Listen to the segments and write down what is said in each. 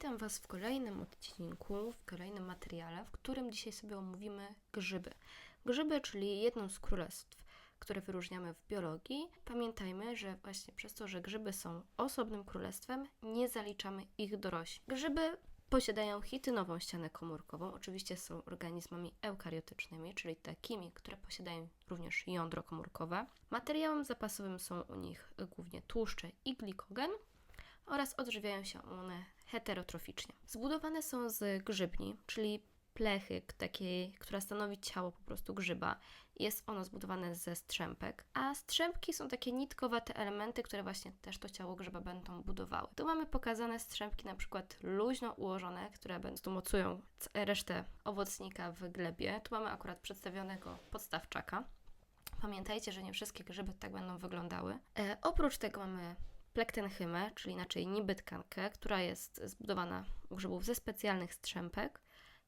Witam Was w kolejnym odcinku, w kolejnym materiale, w którym dzisiaj sobie omówimy grzyby. Grzyby, czyli jedną z królestw, które wyróżniamy w biologii. Pamiętajmy, że właśnie przez to, że grzyby są osobnym królestwem, nie zaliczamy ich do roślin. Grzyby posiadają chitynową ścianę komórkową. Oczywiście są organizmami eukariotycznymi, czyli takimi, które posiadają również jądro komórkowe. Materiałem zapasowym są u nich głównie tłuszcze i glikogen oraz odżywiają się one heterotroficznie. Zbudowane są z grzybni, czyli plechy takiej, która stanowi ciało po prostu grzyba. Jest ono zbudowane ze strzępek, a strzępki są takie nitkowate elementy, które właśnie też to ciało grzyba będą budowały. Tu mamy pokazane strzępki na przykład luźno ułożone, które będą mocują resztę owocnika w glebie. Tu mamy akurat przedstawionego podstawczaka. Pamiętajcie, że nie wszystkie grzyby tak będą wyglądały. E, oprócz tego mamy plektenchymę, czyli inaczej niby tkankę, która jest zbudowana u grzybów ze specjalnych strzępek.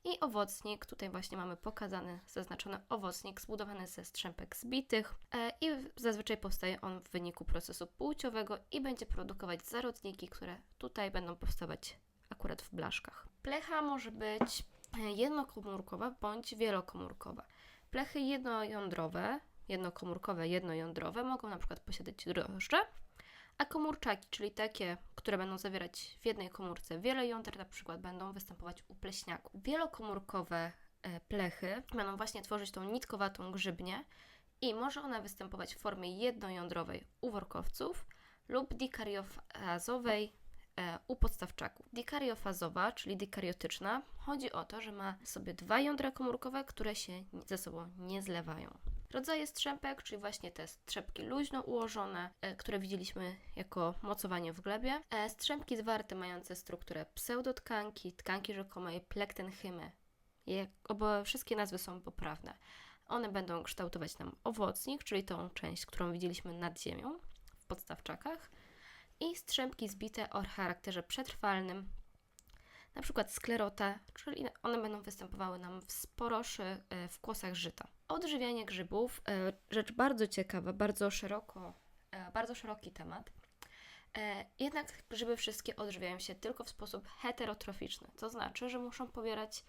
I owocnik, tutaj właśnie mamy pokazany, zaznaczony owocnik zbudowany ze strzępek zbitych e, i zazwyczaj powstaje on w wyniku procesu płciowego i będzie produkować zarodniki, które tutaj będą powstawać akurat w blaszkach. Plecha może być e, jednokomórkowa bądź wielokomórkowa. Plechy jednojądrowe, jednokomórkowe, jednojądrowe mogą na przykład posiadać drożdże, a komórczaki, czyli takie, które będą zawierać w jednej komórce wiele jąder, na przykład będą występować u pleśniaków. Wielokomórkowe e, plechy będą właśnie tworzyć tą nitkowatą grzybnię i może ona występować w formie jednojądrowej u workowców lub dikariofazowej e, u podstawczaków. Dikariofazowa, czyli dikariotyczna, chodzi o to, że ma sobie dwa jądra komórkowe, które się ze sobą nie zlewają. Rodzaje strzępek, czyli właśnie te strzępki luźno ułożone, e, które widzieliśmy jako mocowanie w glebie. E, Strzępki zwarte mające strukturę pseudotkanki, tkanki rzekomej, plektenchymy. Je- wszystkie nazwy są poprawne. One będą kształtować nam owocnik, czyli tą część, którą widzieliśmy nad ziemią w podstawczakach. I strzępki zbite o charakterze przetrwalnym, na przykład sklerota, czyli one będą występowały nam w sporoszy e, w kłosach żyta. Odżywianie grzybów, e, rzecz bardzo ciekawa, bardzo szeroko, e, bardzo szeroki temat. E, Jednak grzyby wszystkie odżywiają się tylko w sposób heterotroficzny, to znaczy, że muszą pobierać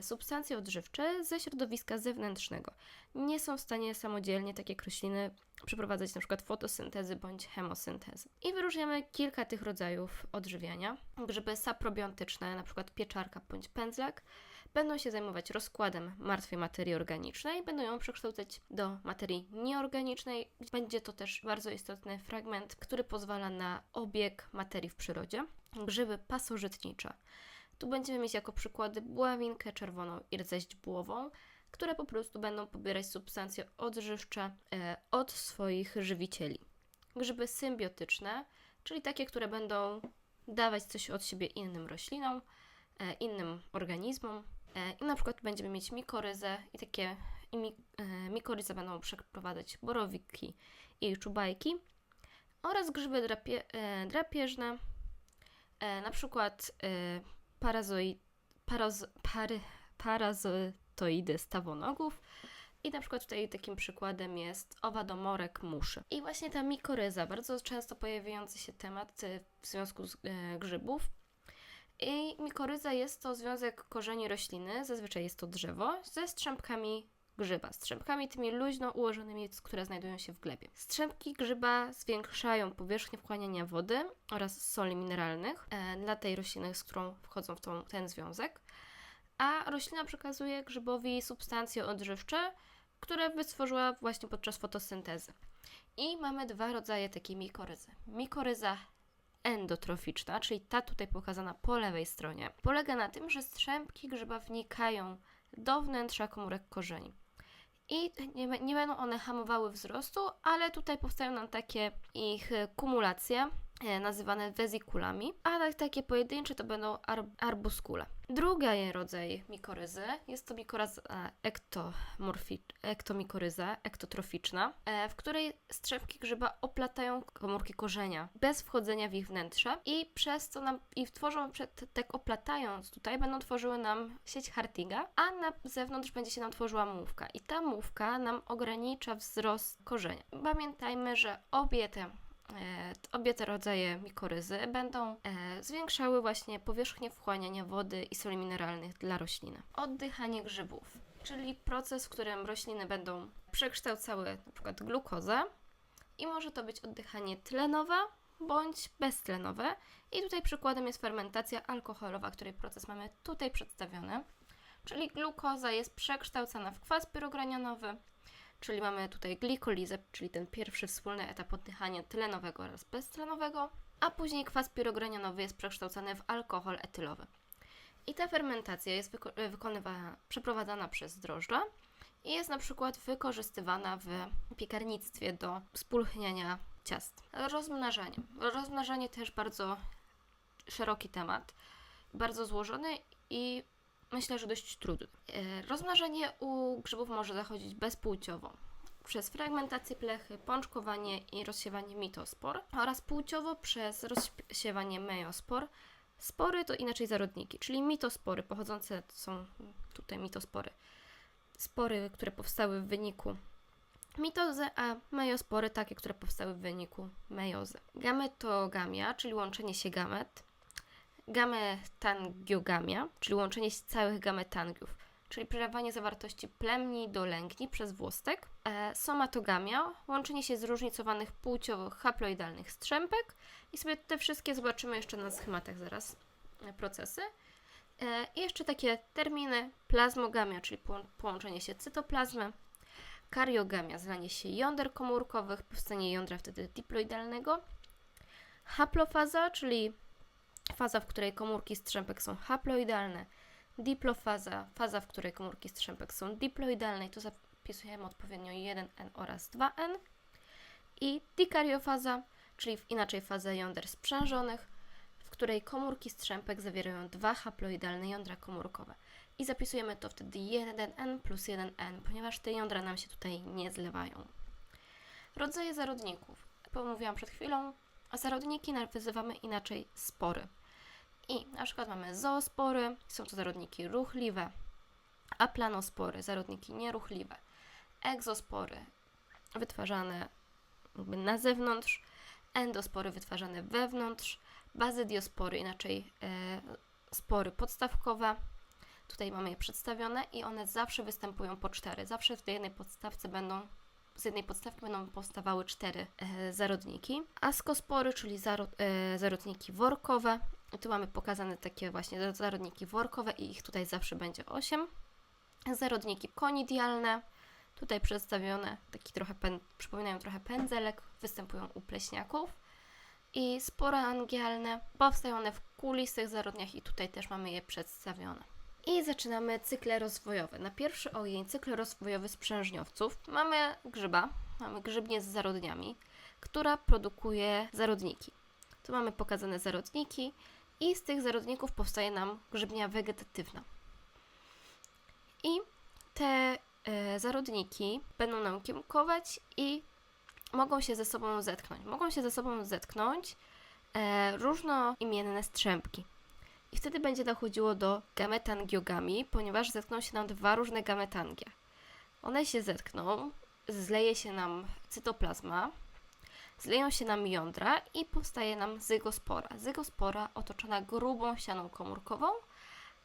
substancje odżywcze ze środowiska zewnętrznego. Nie są w stanie samodzielnie, tak jak rośliny, przeprowadzać przykład fotosyntezy bądź chemosyntezy. I wyróżniamy kilka tych rodzajów odżywiania. Grzyby saprobiontyczne, przykład pieczarka bądź pędzlak, będą się zajmować rozkładem martwej materii organicznej, będą ją przekształcać do materii nieorganicznej. Będzie to też bardzo istotny fragment, który pozwala na obieg materii w przyrodzie. Grzyby pasożytnicze. Tu będziemy mieć jako przykłady buławinkę czerwoną i rdześć bułową, które po prostu będą pobierać substancje odżywcze e, od swoich żywicieli. Grzyby symbiotyczne, czyli takie, które będą dawać coś od siebie innym roślinom, e, innym organizmom. E, I na przykład będziemy mieć mikoryzę i takie i mi, mikoryzę będą przeprowadzać borowiki i czubajki oraz grzyby drapie, drapieżne, na przykład parazoi, parazo, pary, parazotoidy stawonogów i na przykład tutaj takim przykładem jest owadomorek muszy. I właśnie ta mikoryza, bardzo często pojawiający się temat e, w związku z e, grzybów. I mikoryza jest to związek korzeni rośliny, zazwyczaj jest to drzewo, ze strzępkami grzyba, strzępkami tymi luźno ułożonymi, które znajdują się w glebie. Strzępki grzyba zwiększają powierzchnię wchłaniania wody oraz soli mineralnych e, dla tej rośliny, z którą wchodzą w tą, ten związek, a roślina przekazuje grzybowi substancje odżywcze, które wytworzyła właśnie podczas fotosyntezy. I mamy dwa rodzaje takiej mikoryzy. Mikoryza endotroficzna, czyli ta tutaj pokazana po lewej stronie, polega na tym, że strzępki grzyba wnikają do wnętrza komórek korzeni. I nie, nie będą one hamowały wzrostu, ale tutaj powstają nam takie ich kumulacje, nazywane wezikulami, a tak, takie pojedyncze to będą ar, arbuskule. Drugi rodzaj mikoryzy jest to mikoryza ektomorfi, ektomikoryza, ektotroficzna, e, w której strzępki grzyba oplatają komórki korzenia bez wchodzenia w ich wnętrze i przez co nam i tworzą, tak oplatając tutaj, będą tworzyły nam sieć Hartiga, a na zewnątrz będzie się nam tworzyła mówka i ta mówka nam ogranicza wzrost korzenia. Pamiętajmy, że obie te e, obie te rodzaje mikoryzy będą e, zwiększały właśnie powierzchnię wchłaniania wody i soli mineralnych dla rośliny. Oddychanie grzybów, czyli proces, w którym rośliny będą przekształcały przykład glukozę i może to być oddychanie tlenowe bądź beztlenowe. I tutaj przykładem jest fermentacja alkoholowa, której proces mamy tutaj przedstawiony. Czyli glukoza jest przekształcana w kwas pyrogranionowy, czyli mamy tutaj glikolizę, czyli ten pierwszy wspólny etap oddychania tlenowego oraz beztlenowego, a później kwas pyrogranionowy jest przekształcany w alkohol etylowy. I ta fermentacja jest e, wykonywana, przeprowadzana przez drożdże i jest na przykład wykorzystywana w piekarnictwie do spulchniania ciast. Rozmnażanie. Rozmnażanie też bardzo szeroki temat, bardzo złożony i myślę, że dość trudny. E, Rozmnażanie u grzybów może zachodzić bezpłciowo. Przez fragmentację plechy, pączkowanie i rozsiewanie mitospor oraz płciowo przez rozsiewanie mejospor. Spory to inaczej zarodniki, czyli mitospory pochodzące są tutaj mitospory. Spory, które powstały w wyniku mitozy, a mejospory takie, które powstały w wyniku mejozy. Gametogamia, czyli łączenie się gamet. Gametangiogamia, czyli łączenie się całych gametangiów, czyli przelewanie zawartości plemni do lęgni przez włostek. E, somatogamia, łączenie się zróżnicowanych płciowo haploidalnych strzępek. I sobie te wszystkie zobaczymy jeszcze na schematach zaraz, e, procesy. E, I jeszcze takie terminy, plazmogamia, czyli połą- połączenie się cytoplazmy, kariogamia, zlanie się jąder komórkowych, powstanie jądra wtedy diploidalnego, haplofaza, czyli faza, w której komórki strzępek są haploidalne, diplofaza, faza, w której komórki strzępek są diploidalne i tu zapisujemy odpowiednio 1N oraz 2N i dikariofaza, czyli inaczej faza jąder sprzężonych, w której komórki strzępek zawierają dwa haploidalne jądra komórkowe. I zapisujemy to wtedy 1N plus 1N, ponieważ te jądra nam się tutaj nie zlewają. Rodzaje zarodników. Pomówiłam przed chwilą, a zarodniki nazywamy inaczej spory. I na przykład mamy zoospory, są to zarodniki ruchliwe, aplanospory, zarodniki nieruchliwe, egzospory wytwarzane na zewnątrz, endospory wytwarzane wewnątrz, bazydiospory, inaczej e, spory podstawkowe. Tutaj mamy je przedstawione i one zawsze występują po cztery. Zawsze w tej jednej podstawce będą z jednej podstawki będą powstawały cztery e, zarodniki. Askospory, czyli zaro, e, zarodniki workowe. Tu mamy pokazane takie właśnie zarodniki workowe i ich tutaj zawsze będzie 8. Zarodniki konidialne, tutaj przedstawione, taki trochę pen, przypominają trochę pędzelek, występują u pleśniaków. I spory angielne, powstają one w kulistych zarodniach i tutaj też mamy je przedstawione. I zaczynamy cykle rozwojowe. Na pierwszy ogień cykl rozwojowy sprzężniowców mamy grzyba, mamy grzybnię z zarodniami, która produkuje zarodniki. Tu mamy pokazane zarodniki i z tych zarodników powstaje nam grzybnia wegetatywna. I te e, zarodniki będą nam kiełkować i mogą się ze sobą zetknąć. Mogą się ze sobą zetknąć e, różnoimienne strzępki. I wtedy będzie dochodziło do gametangiogami, ponieważ zetkną się nam dwa różne gametangia. One się zetkną, zleje się nam cytoplazma, zleją się nam jądra i powstaje nam zygospora. Zygospora otoczona grubą ścianą komórkową,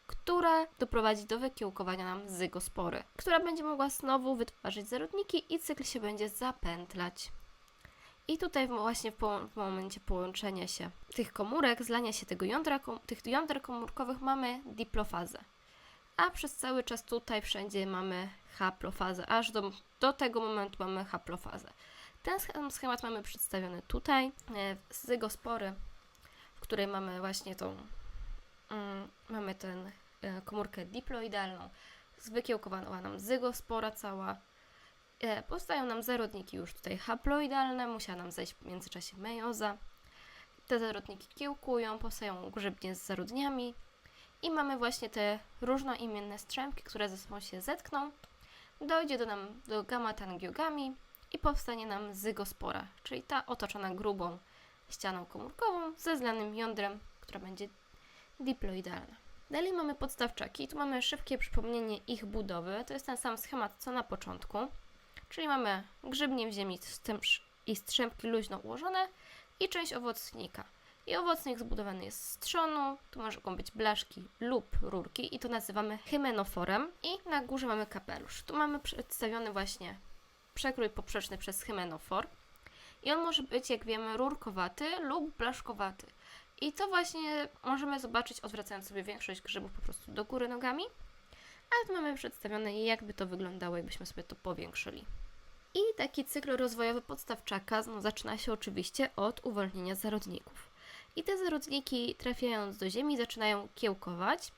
która doprowadzi do wykiełkowania nam zygospory, która będzie mogła znowu wytwarzać zarodniki i cykl się będzie zapętlać. I tutaj właśnie w, po, w momencie połączenia się tych komórek, zlania się tego jądra, kom, tych jąder komórkowych mamy diplofazę. A przez cały czas tutaj wszędzie mamy haplofazę, aż do, do tego momentu mamy haplofazę. Ten schem- schemat mamy przedstawiony tutaj, e, zygospory, w której mamy właśnie tą, mm, mamy tę komórkę diploidalną, wykiełkowana nam zygospora cała, E, powstają nam zarodniki już tutaj haploidalne, musiała nam zejść w międzyczasie mejoza. Te zarodniki kiełkują, powstają grzybnie z zarodniami i mamy właśnie te różnoimienne strzępki, które ze sobą się zetkną. Dojdzie do nam do gamatangiogami i powstanie nam zygospora, czyli ta otoczona grubą ścianą komórkową ze zlanym jądrem, która będzie diploidalna. Dalej mamy podstawczaki. Tu mamy szybkie przypomnienie ich budowy. To jest ten sam schemat co na początku. Czyli mamy grzybnię w ziemi i strzępki luźno ułożone. i część owocnika. I owocnik zbudowany jest z trzonu, tu mogą być blaszki lub rurki i to nazywamy hymenoforem. I na górze mamy kapelusz. Tu mamy przedstawiony właśnie przekrój poprzeczny przez hymenofor. I on może być, jak wiemy, rurkowaty lub blaszkowaty. I to właśnie możemy zobaczyć, odwracając sobie większość grzybów po prostu do góry nogami. A tu mamy przedstawione, jakby to wyglądało, jakbyśmy sobie to powiększyli. I taki cykl rozwojowy podstawczaka no, zaczyna się oczywiście od uwolnienia zarodników. I te zarodniki trafiając do ziemi zaczynają kiełkować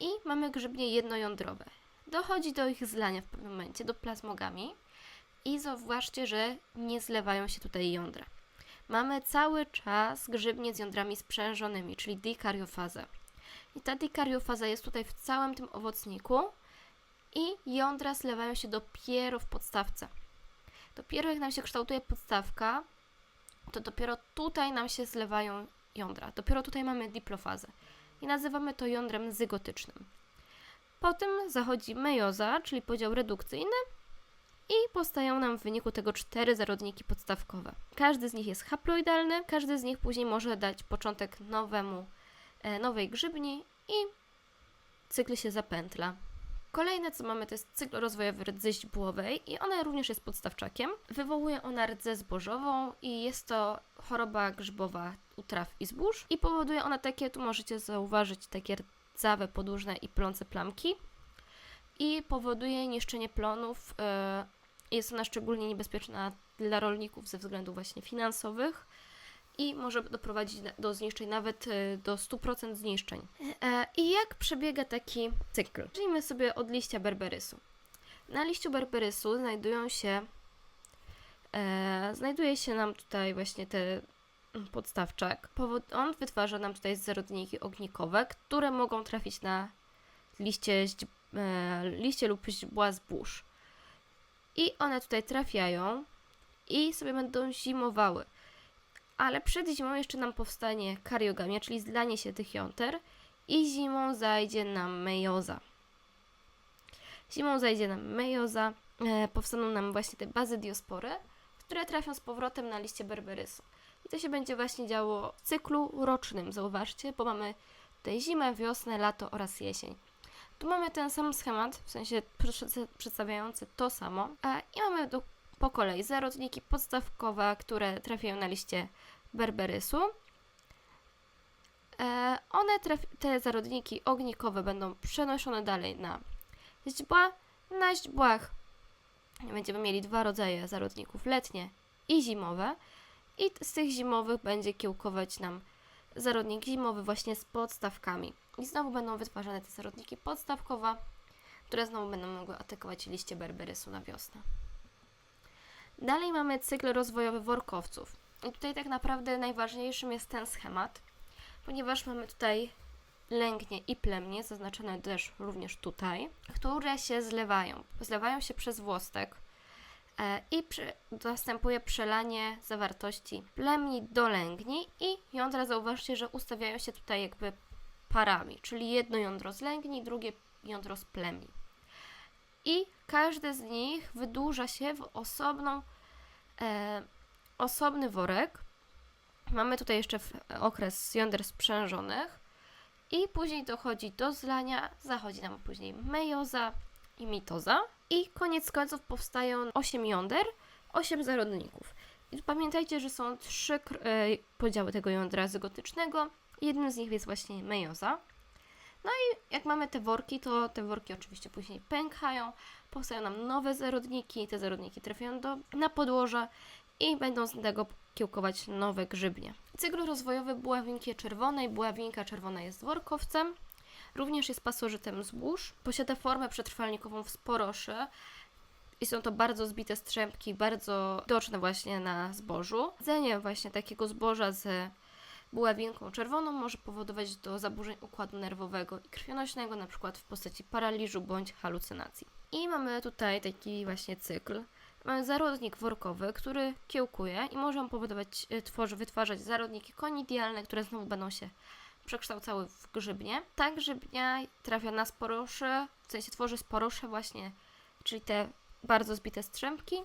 i mamy grzybnie jednojądrowe. Dochodzi do ich zlania w pewnym momencie do plazmogami i zauważcie, że nie zlewają się tutaj jądra. Mamy cały czas grzybnie z jądrami sprzężonymi, czyli dikariofazę. I ta dikariofaza jest tutaj w całym tym owocniku i jądra zlewają się dopiero w podstawce. Dopiero jak nam się kształtuje podstawka, to dopiero tutaj nam się zlewają jądra. Dopiero tutaj mamy diplofazę i nazywamy to jądrem zygotycznym. Potem zachodzi mejoza, czyli podział redukcyjny i powstają nam w wyniku tego cztery zarodniki podstawkowe. Każdy z nich jest haploidalny, każdy z nich później może dać początek nowemu, e, nowej grzybni i cykl się zapętla. Kolejne, co mamy, to jest cykl rozwojowy rdzy źdźbłowej i ona również jest podstawczakiem. Wywołuje ona rdzę zbożową i jest to choroba grzybowa u traw i zbóż i powoduje ona takie, tu możecie zauważyć, takie rdzawe, podłużne i plące plamki i powoduje niszczenie plonów. Jest ona szczególnie niebezpieczna dla rolników ze względów właśnie finansowych i może doprowadzić do zniszczeń nawet e, do 100% zniszczeń. E, I jak przebiega taki cykl? Zacznijmy sobie od liścia berberysu. Na liściu berberysu znajdują się e, znajduje się nam tutaj właśnie te mm, podstawczak. On wytwarza nam tutaj zarodniki ognikowe, które mogą trafić na liście, e, liście lub źdźbła zbóż. I one tutaj trafiają i sobie będą zimowały. Ale przed zimą jeszcze nam powstanie kariogamia, czyli zlanie się tych jąter i zimą zajdzie nam mejoza. Zimą zajdzie nam mejoza, e, powstaną nam właśnie te bazydiospory, które trafią z powrotem na liście berberysu. I to się będzie właśnie działo w cyklu rocznym, zauważcie, bo mamy tutaj zimę, wiosnę, lato oraz jesień. Tu mamy ten sam schemat, w sensie prze- przedstawiający to samo. E, I mamy do, po kolei zarodniki podstawkowe, które trafiają na liście berberysu. E, one te zarodniki ognikowe będą przenoszone dalej na źdźbła. Na źdźbłach będziemy mieli dwa rodzaje zarodników, letnie i zimowe. I z tych zimowych będzie kiełkować nam zarodnik zimowy właśnie z podstawkami. I znowu będą wytwarzane te zarodniki podstawkowe, które znowu będą mogły atakować liście berberysu na wiosnę. Dalej mamy cykl rozwojowy workowców. I tutaj tak naprawdę najważniejszym jest ten schemat, ponieważ mamy tutaj lęgnie i plemnie, zaznaczone też również tutaj, które się zlewają. Zlewają się przez włostek e, i następuje przelanie zawartości plemni do lęgni i jądra zauważcie, że ustawiają się tutaj jakby parami, czyli jedno jądro z lęgni, drugie jądro z plemni. I każde z nich wydłuża się w osobną, e, osobny worek. Mamy tutaj jeszcze okres jąder sprzężonych i później dochodzi do zlania, zachodzi nam później mejoza i mitoza i koniec końców powstają 8 jąder, 8 zarodników. I pamiętajcie, że są trzy e, podziały tego jądra zygotycznego. Jednym z nich jest właśnie mejoza. No i jak mamy te worki, to te worki oczywiście później pękają, powstają nam nowe zarodniki, te zarodniki trafiają do, na podłoże i będą z tego kiełkować nowe grzybnie. Cykl rozwojowy buławinki czerwonej. Buławinka czerwona jest workowcem, również jest pasożytem zbóż, posiada formę przetrwalnikową w sporoszy i są to bardzo zbite strzępki, bardzo widoczne właśnie na zbożu. Jedzenie właśnie takiego zboża z buławinką czerwoną może powodować do zaburzeń układu nerwowego i krwionośnego, przykład w postaci paraliżu bądź halucynacji. I mamy tutaj taki właśnie cykl. Mamy zarodnik workowy, który kiełkuje i może on powodować, y, tworzy, wytwarzać zarodniki konidialne, które znowu będą się przekształcały w grzybnie. Ta grzybnia trafia na sporosze, w sensie tworzy sporosze właśnie, czyli te bardzo zbite strzępki.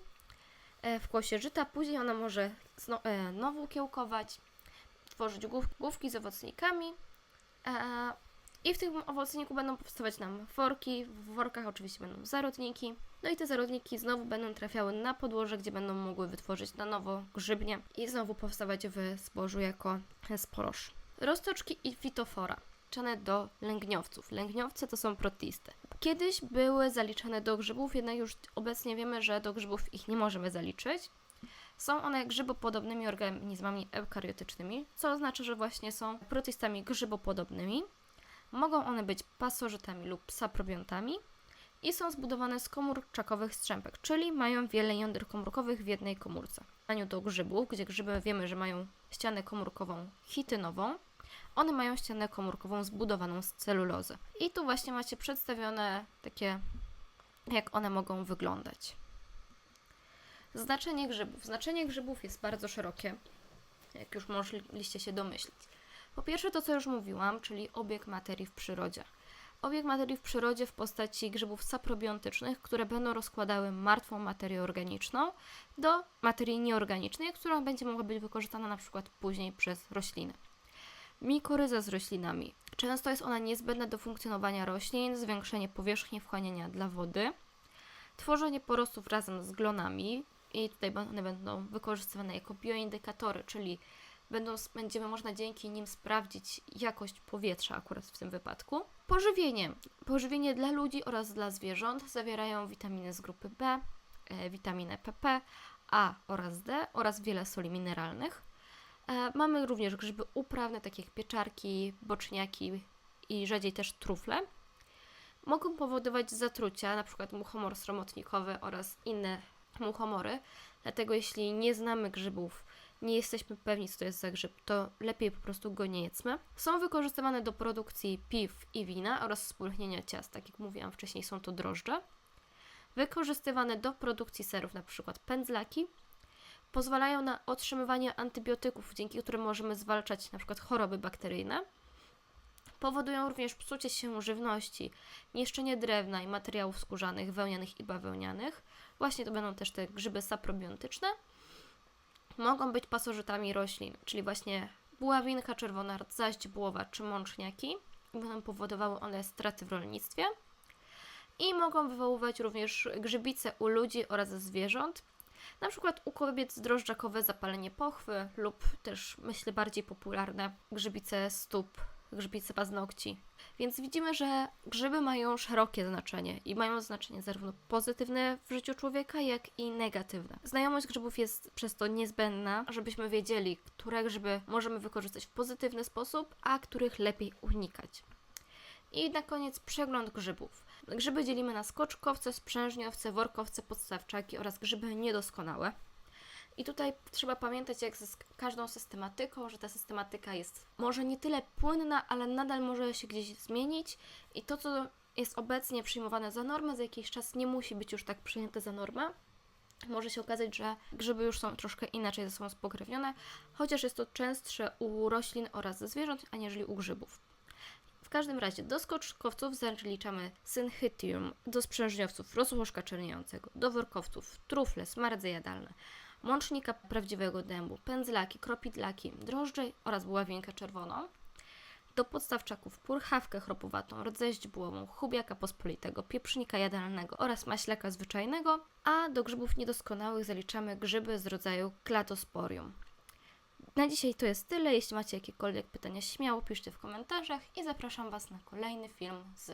e, w kłosie żyta, później ona może e, znowu kiełkować, tworzyć głów, główki z owocnikami e, i w tym owocniku będą powstawać nam worki, w workach oczywiście będą zarodniki, no i te zarodniki znowu będą trafiały na podłoże, gdzie będą mogły wytworzyć na nowo grzybnie i znowu powstawać w zbożu jako sporosz. Roztoczki i fitofora zaliczane do lęgniowców. Lęgniowce to są protisty. Kiedyś były zaliczane do grzybów, jednak już obecnie wiemy, że do grzybów ich nie możemy zaliczyć. Są one grzybopodobnymi organizmami eukariotycznymi, co oznacza, że właśnie są protistami grzybopodobnymi. Mogą one być pasożytami lub saprobiontami i są zbudowane z komórczakowych strzępek, czyli mają wiele jąder komórkowych w jednej komórce. W do grzybów, gdzie grzyby wiemy, że mają ścianę komórkową chitynową, one mają ścianę komórkową zbudowaną z celulozy. I tu właśnie macie przedstawione takie, jak one mogą wyglądać. Znaczenie grzybów. Znaczenie grzybów jest bardzo szerokie, jak już mogliście się domyślić. Po pierwsze to, co już mówiłam, czyli obieg materii w przyrodzie. Obieg materii w przyrodzie w postaci grzybów saprobiontycznych, które będą rozkładały martwą materię organiczną do materii nieorganicznej, która będzie mogła być wykorzystana na przykład później przez rośliny. Mikoryza z roślinami. Często jest ona niezbędna do funkcjonowania roślin, zwiększenie powierzchni wchłaniania dla wody, tworzenie porostów razem z glonami i tutaj one będą wykorzystywane jako bioindykatory, czyli będą, będziemy można dzięki nim sprawdzić jakość powietrza akurat w tym wypadku. Pożywienie. Pożywienie dla ludzi oraz dla zwierząt zawierają witaminy z grupy B, e, witaminę PP, A oraz D oraz wiele soli mineralnych. E, mamy również grzyby uprawne, takie jak pieczarki, boczniaki i rzadziej też trufle. Mogą powodować zatrucia, np. muchomor sromotnikowy oraz inne muchomory. Dlatego jeśli nie znamy grzybów, nie jesteśmy pewni, co to jest za grzyb, to lepiej po prostu go nie jedzmy. Są wykorzystywane do produkcji piw i wina oraz spulchnienia ciast. Tak jak mówiłam wcześniej, są to drożdże. Wykorzystywane do produkcji serów, np. pędzlaki, pozwalają na otrzymywanie antybiotyków, dzięki którym możemy zwalczać np. choroby bakteryjne. Powodują również psucie się żywności, niszczenie drewna i materiałów skórzanych, wełnianych i bawełnianych. Właśnie to będą też te grzyby saprobiontyczne. Mogą być pasożytami roślin, czyli właśnie buławinka czerwona, rdzaść bułowa czy mączniaki. Będą powodowały one straty w rolnictwie. I mogą wywoływać również grzybice u ludzi oraz zwierząt, na przykład u kobiet drożdżakowe zapalenie pochwy lub też myślę bardziej popularne grzybice stóp, grzybice paznokci. Więc widzimy, że grzyby mają szerokie znaczenie i mają znaczenie zarówno pozytywne w życiu człowieka, jak i negatywne. Znajomość grzybów jest przez to niezbędna, żebyśmy wiedzieli, które grzyby możemy wykorzystać w pozytywny sposób, a których lepiej unikać. I na koniec przegląd grzybów. Grzyby dzielimy na skoczkowce, sprzężniowce, workowce, podstawczaki oraz grzyby niedoskonałe. I tutaj trzeba pamiętać, jak z każdą systematyką, że ta systematyka jest może nie tyle płynna, ale nadal może się gdzieś zmienić i to, co jest obecnie przyjmowane za normę, za jakiś czas nie musi być już tak przyjęte za normę. Może się okazać, że grzyby już są troszkę inaczej ze sobą spokrewnione, chociaż jest to częstsze u roślin oraz zwierząt, aniżeli u grzybów. W każdym razie do skoczkowców zaliczamy synchytium, do sprzężniowców rozłożka czerniającego, do workowców trufle, smardze jadalne, mącznika prawdziwego dębu, pędzlaki, kropidlaki, drożdże oraz buławinkę czerwoną. Do podstawczaków purchawkę chropowatą, rdześć bułową, chubiaka pospolitego, pieprznika jadalnego oraz maślaka zwyczajnego, a do grzybów niedoskonałych zaliczamy grzyby z rodzaju Clatosporium. Na dzisiaj to jest tyle. Jeśli macie jakiekolwiek pytania, śmiało piszcie w komentarzach i zapraszam Was na kolejny film z